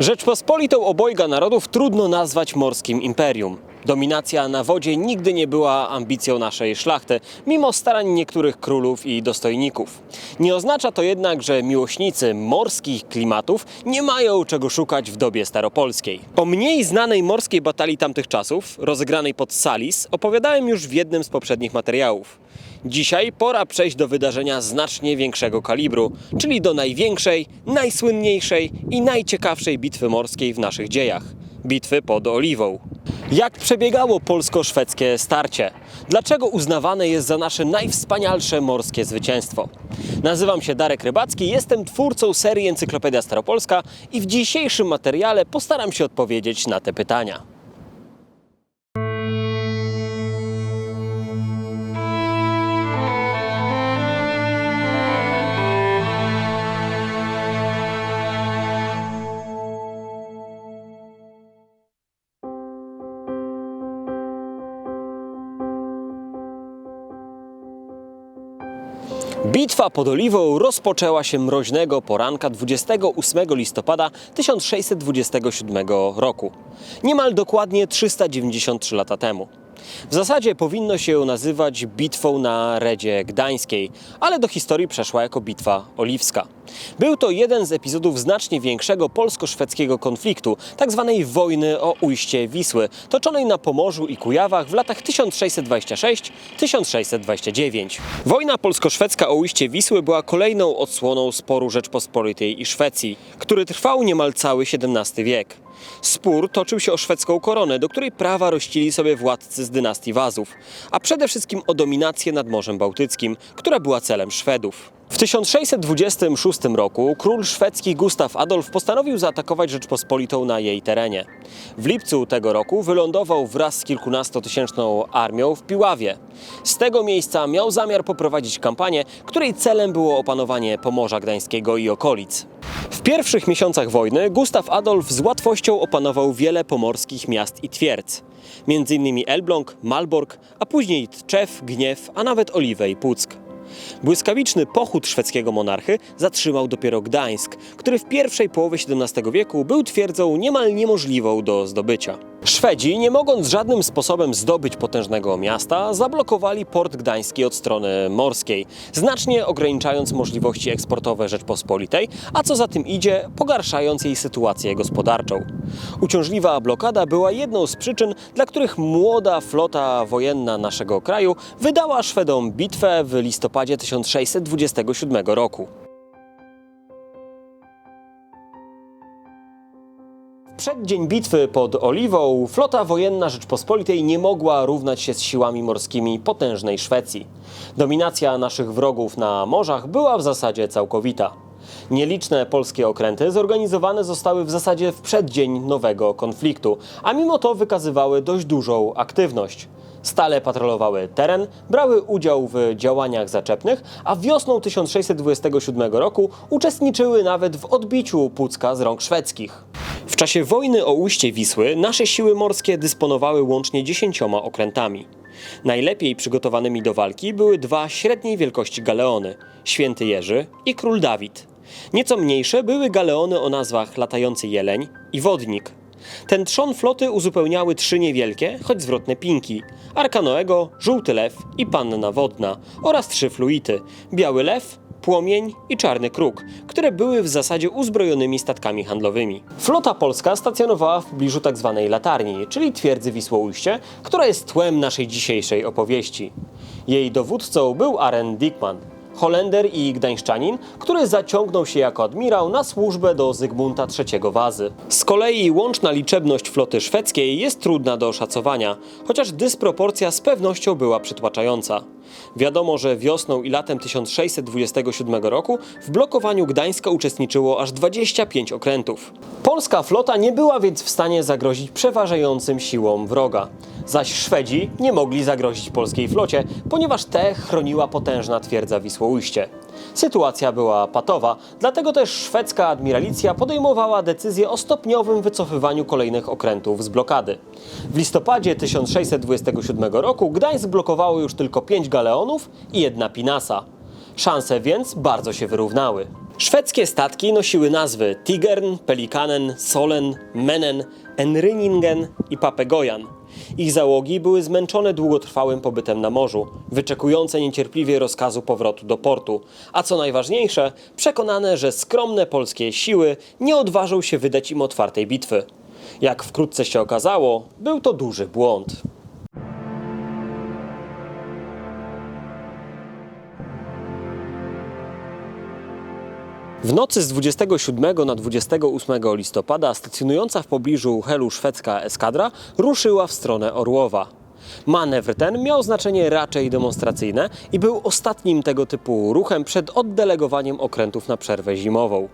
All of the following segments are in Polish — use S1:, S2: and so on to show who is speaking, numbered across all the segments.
S1: Rzeczpospolitą obojga narodów trudno nazwać morskim imperium. Dominacja na wodzie nigdy nie była ambicją naszej szlachty, mimo starań niektórych królów i dostojników. Nie oznacza to jednak, że miłośnicy morskich klimatów nie mają czego szukać w dobie staropolskiej. O mniej znanej morskiej batalii tamtych czasów, rozegranej pod Salis, opowiadałem już w jednym z poprzednich materiałów. Dzisiaj pora przejść do wydarzenia znacznie większego kalibru, czyli do największej, najsłynniejszej i najciekawszej bitwy morskiej w naszych dziejach bitwy pod Oliwą. Jak przebiegało polsko-szwedzkie starcie? Dlaczego uznawane jest za nasze najwspanialsze morskie zwycięstwo? Nazywam się Darek Rybacki, jestem twórcą serii Encyklopedia Staropolska i w dzisiejszym materiale postaram się odpowiedzieć na te pytania. Bitwa pod Oliwą rozpoczęła się mroźnego poranka 28 listopada 1627 roku, niemal dokładnie 393 lata temu. W zasadzie powinno się ją nazywać bitwą na Redzie Gdańskiej, ale do historii przeszła jako bitwa oliwska. Był to jeden z epizodów znacznie większego polsko-szwedzkiego konfliktu, tzw. wojny o ujście Wisły, toczonej na Pomorzu i Kujawach w latach 1626-1629. Wojna polsko-szwedzka o ujście Wisły była kolejną odsłoną sporu Rzeczpospolitej i Szwecji, który trwał niemal cały XVII wiek. Spór toczył się o szwedzką koronę, do której prawa rościli sobie władcy z dynastii Wazów, a przede wszystkim o dominację nad Morzem Bałtyckim, która była celem Szwedów. W 1626 roku król szwedzki Gustaw Adolf postanowił zaatakować Rzeczpospolitą na jej terenie. W lipcu tego roku wylądował wraz z kilkunastotysięczną armią w Piławie. Z tego miejsca miał zamiar poprowadzić kampanię, której celem było opanowanie Pomorza Gdańskiego i okolic. W pierwszych miesiącach wojny Gustaw Adolf z łatwością opanował wiele pomorskich miast i twierdz. Między innymi Elbląg, Malbork, a później Tczew, Gniew, a nawet Oliwę i Puck. Błyskawiczny pochód szwedzkiego monarchy zatrzymał dopiero Gdańsk, który w pierwszej połowie XVII wieku był twierdzą niemal niemożliwą do zdobycia. Szwedzi, nie mogąc żadnym sposobem zdobyć potężnego miasta, zablokowali port gdański od strony morskiej, znacznie ograniczając możliwości eksportowe Rzeczpospolitej, a co za tym idzie, pogarszając jej sytuację gospodarczą. Uciążliwa blokada była jedną z przyczyn, dla których młoda flota wojenna naszego kraju wydała Szwedom bitwę w listopadzie 1627 roku. Przeddzień bitwy pod Oliwą flota wojenna Rzeczpospolitej nie mogła równać się z siłami morskimi potężnej Szwecji. Dominacja naszych wrogów na morzach była w zasadzie całkowita. Nieliczne polskie okręty zorganizowane zostały w zasadzie w przeddzień nowego konfliktu, a mimo to wykazywały dość dużą aktywność. Stale patrolowały teren, brały udział w działaniach zaczepnych, a wiosną 1627 roku uczestniczyły nawet w odbiciu Pucka z rąk szwedzkich. Czasie wojny o ujście Wisły nasze siły morskie dysponowały łącznie dziesięcioma okrętami. Najlepiej przygotowanymi do walki były dwa średniej wielkości galeony Święty Jerzy i Król Dawid. Nieco mniejsze były galeony o nazwach Latający Jeleń i Wodnik. Ten trzon floty uzupełniały trzy niewielkie, choć zwrotne pinki: Arka Noego, Żółty Lew i Panna Wodna oraz trzy fluity: Biały Lew, Płomień i Czarny Kruk, które były w zasadzie uzbrojonymi statkami handlowymi. Flota polska stacjonowała w pobliżu tzw. latarni, czyli twierdzy Wisłoujście, która jest tłem naszej dzisiejszej opowieści. Jej dowódcą był Aren Dickman, Holender i Gdańszczanin, który zaciągnął się jako admirał na służbę do Zygmunta III Wazy. Z kolei łączna liczebność floty szwedzkiej jest trudna do oszacowania, chociaż dysproporcja z pewnością była przytłaczająca. Wiadomo, że wiosną i latem 1627 roku w blokowaniu Gdańska uczestniczyło aż 25 okrętów. Polska flota nie była więc w stanie zagrozić przeważającym siłom wroga. Zaś Szwedzi nie mogli zagrozić polskiej flocie, ponieważ te chroniła potężna twierdza Wisłoujście. Sytuacja była patowa, dlatego też szwedzka admiralicja podejmowała decyzję o stopniowym wycofywaniu kolejnych okrętów z blokady. W listopadzie 1627 roku Gdańsk blokowało już tylko pięć galeonów i jedna pinasa. Szanse więc bardzo się wyrównały. Szwedzkie statki nosiły nazwy Tigern, Pelikanen, Solen, Menen, Enryningen i Papegojan. Ich załogi były zmęczone długotrwałym pobytem na morzu, wyczekujące niecierpliwie rozkazu powrotu do portu, a co najważniejsze, przekonane, że skromne polskie siły nie odważą się wydać im otwartej bitwy. Jak wkrótce się okazało, był to duży błąd. W nocy z 27 na 28 listopada stacjonująca w pobliżu Helu szwedzka eskadra ruszyła w stronę Orłowa. Manewr ten miał znaczenie raczej demonstracyjne i był ostatnim tego typu ruchem przed oddelegowaniem okrętów na przerwę zimową.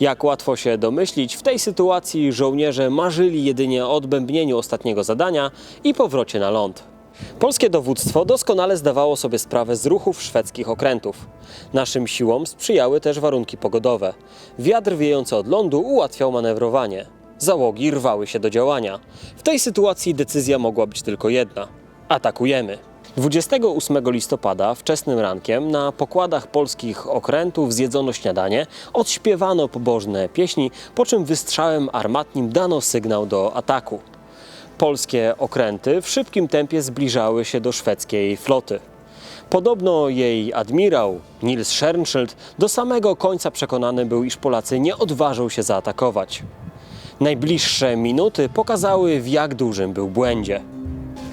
S1: Jak łatwo się domyślić, w tej sytuacji żołnierze marzyli jedynie o odbębnieniu ostatniego zadania i powrocie na ląd. Polskie dowództwo doskonale zdawało sobie sprawę z ruchów szwedzkich okrętów. Naszym siłom sprzyjały też warunki pogodowe. Wiatr wiejący od lądu ułatwiał manewrowanie. Załogi rwały się do działania. W tej sytuacji decyzja mogła być tylko jedna: atakujemy. 28 listopada wczesnym rankiem na pokładach polskich okrętów zjedzono śniadanie, odśpiewano pobożne pieśni, po czym wystrzałem armatnim dano sygnał do ataku. Polskie okręty w szybkim tempie zbliżały się do szwedzkiej floty. Podobno jej admirał Nils Schernscheld do samego końca przekonany był, iż Polacy nie odważą się zaatakować. Najbliższe minuty pokazały, w jak dużym był błędzie.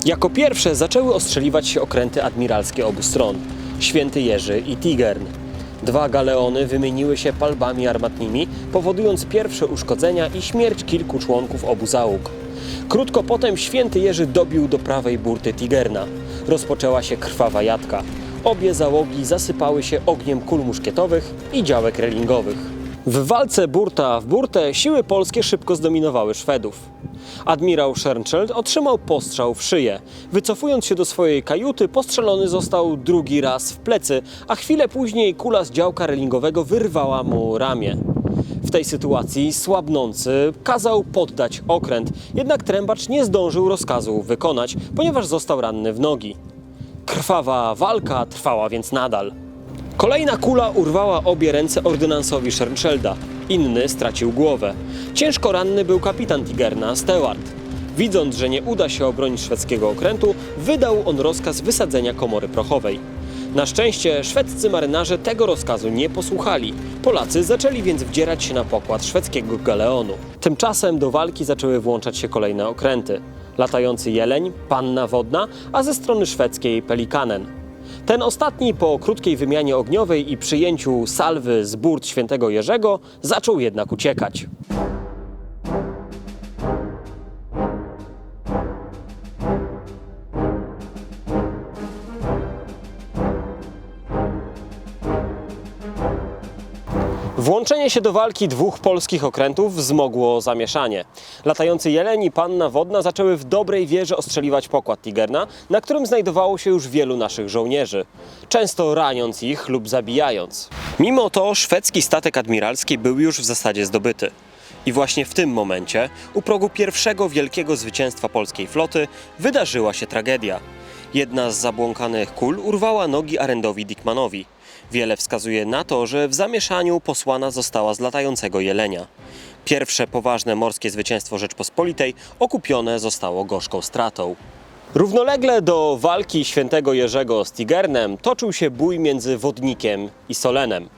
S1: Jako pierwsze zaczęły ostrzeliwać się okręty admiralskie obu stron Święty Jerzy i Tigern. Dwa galeony wymieniły się palbami armatnimi, powodując pierwsze uszkodzenia i śmierć kilku członków obu załóg. Krótko potem Święty Jerzy dobił do prawej burty Tigerna. Rozpoczęła się krwawa jadka. Obie załogi zasypały się ogniem kul muszkietowych i działek relingowych. W walce burta w burtę siły polskie szybko zdominowały Szwedów. Admirał Schernscheld otrzymał postrzał w szyję. Wycofując się do swojej kajuty, postrzelony został drugi raz w plecy, a chwilę później kula z działka relingowego wyrwała mu ramię. Tej sytuacji słabnący kazał poddać okręt, jednak trębacz nie zdążył rozkazu wykonać, ponieważ został ranny w nogi. Krwawa walka trwała więc nadal. Kolejna kula urwała obie ręce ordynansowi Schernschelda. Inny stracił głowę. Ciężko ranny był kapitan Tigerna, Stewart. Widząc, że nie uda się obronić szwedzkiego okrętu, wydał on rozkaz wysadzenia komory prochowej. Na szczęście szwedzcy marynarze tego rozkazu nie posłuchali. Polacy zaczęli więc wdzierać się na pokład szwedzkiego galeonu. Tymczasem do walki zaczęły włączać się kolejne okręty. Latający jeleń, panna wodna, a ze strony szwedzkiej pelikanen. Ten ostatni po krótkiej wymianie ogniowej i przyjęciu salwy z burt świętego Jerzego zaczął jednak uciekać. Włączenie się do walki dwóch polskich okrętów wzmogło zamieszanie. Latający jeleń i panna wodna zaczęły w dobrej wierze ostrzeliwać pokład Tigerna, na którym znajdowało się już wielu naszych żołnierzy, często raniąc ich lub zabijając. Mimo to szwedzki statek admiralski był już w zasadzie zdobyty. I właśnie w tym momencie, u progu pierwszego wielkiego zwycięstwa polskiej floty, wydarzyła się tragedia. Jedna z zabłąkanych kul urwała nogi Arendowi Dickmanowi. Wiele wskazuje na to, że w zamieszaniu posłana została z latającego jelenia. Pierwsze poważne morskie zwycięstwo Rzeczpospolitej okupione zostało gorzką stratą. Równolegle do walki świętego Jerzego z Tigernem toczył się bój między Wodnikiem i Solenem.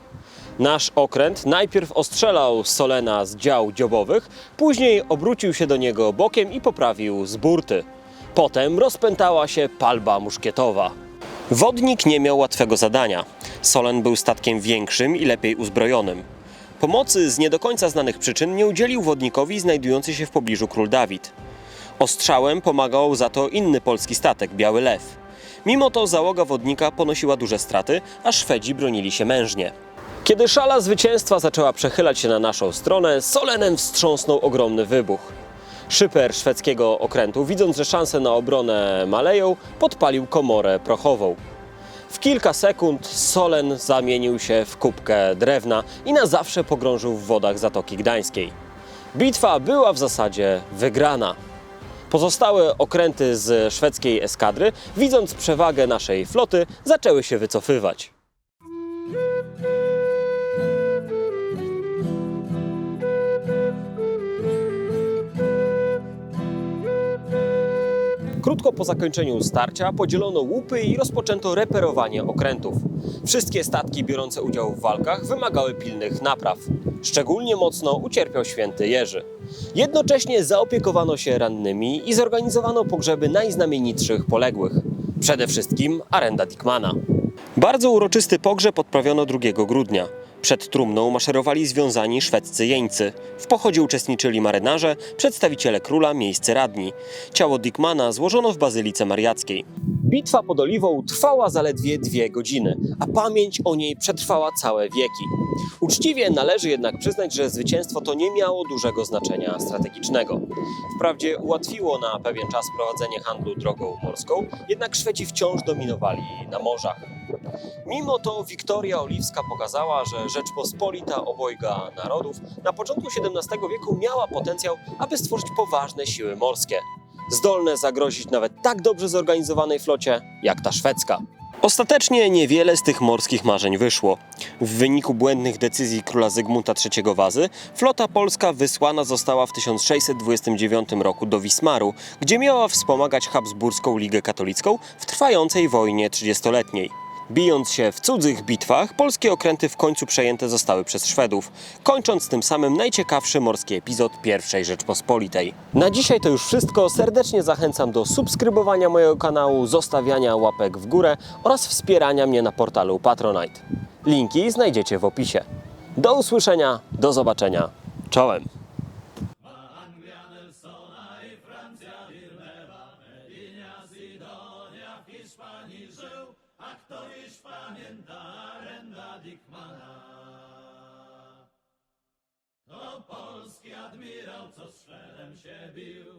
S1: Nasz okręt najpierw ostrzelał Solena z dział dziobowych, później obrócił się do niego bokiem i poprawił z burty. Potem rozpętała się palba muszkietowa. Wodnik nie miał łatwego zadania. Solen był statkiem większym i lepiej uzbrojonym. Pomocy z nie do końca znanych przyczyn nie udzielił wodnikowi znajdujący się w pobliżu król Dawid. Ostrzałem pomagał za to inny polski statek, Biały Lew. Mimo to załoga wodnika ponosiła duże straty, a Szwedzi bronili się mężnie. Kiedy szala zwycięstwa zaczęła przechylać się na naszą stronę, Solenem wstrząsnął ogromny wybuch. Szyper szwedzkiego okrętu, widząc, że szanse na obronę maleją, podpalił komorę prochową. W kilka sekund Solen zamienił się w kubkę drewna i na zawsze pogrążył w wodach Zatoki Gdańskiej. Bitwa była w zasadzie wygrana. Pozostałe okręty z szwedzkiej eskadry, widząc przewagę naszej floty, zaczęły się wycofywać. Krótko po zakończeniu starcia podzielono łupy i rozpoczęto reperowanie okrętów. Wszystkie statki biorące udział w walkach wymagały pilnych napraw. Szczególnie mocno ucierpiał święty Jerzy. Jednocześnie zaopiekowano się rannymi i zorganizowano pogrzeby najznamienitszych poległych. Przede wszystkim Arenda Dickmana. Bardzo uroczysty pogrzeb odprawiono 2 grudnia. Przed trumną maszerowali związani szwedzcy jeńcy. W pochodzie uczestniczyli marynarze, przedstawiciele króla, miejscy radni. Ciało Dickmana złożono w Bazylice Mariackiej. Bitwa pod Oliwą trwała zaledwie dwie godziny, a pamięć o niej przetrwała całe wieki. Uczciwie należy jednak przyznać, że zwycięstwo to nie miało dużego znaczenia strategicznego. Wprawdzie ułatwiło na pewien czas prowadzenie handlu drogą morską, jednak Szwedzi wciąż dominowali na morzach. Mimo to Wiktoria Oliwska pokazała, że Rzeczpospolita obojga narodów na początku XVII wieku miała potencjał, aby stworzyć poważne siły morskie, zdolne zagrozić nawet tak dobrze zorganizowanej flocie jak ta szwedzka. Ostatecznie niewiele z tych morskich marzeń wyszło. W wyniku błędnych decyzji króla Zygmunta III Wazy flota polska wysłana została w 1629 roku do Wismaru, gdzie miała wspomagać Habsburską Ligę Katolicką w trwającej wojnie trzydziestoletniej. Bijąc się w cudzych bitwach, polskie okręty w końcu przejęte zostały przez Szwedów, kończąc tym samym najciekawszy morski epizod I Rzeczpospolitej. Na dzisiaj to już wszystko. Serdecznie zachęcam do subskrybowania mojego kanału, zostawiania łapek w górę oraz wspierania mnie na portalu Patronite. Linki znajdziecie w opisie. Do usłyszenia, do zobaczenia. Czołem!
S2: To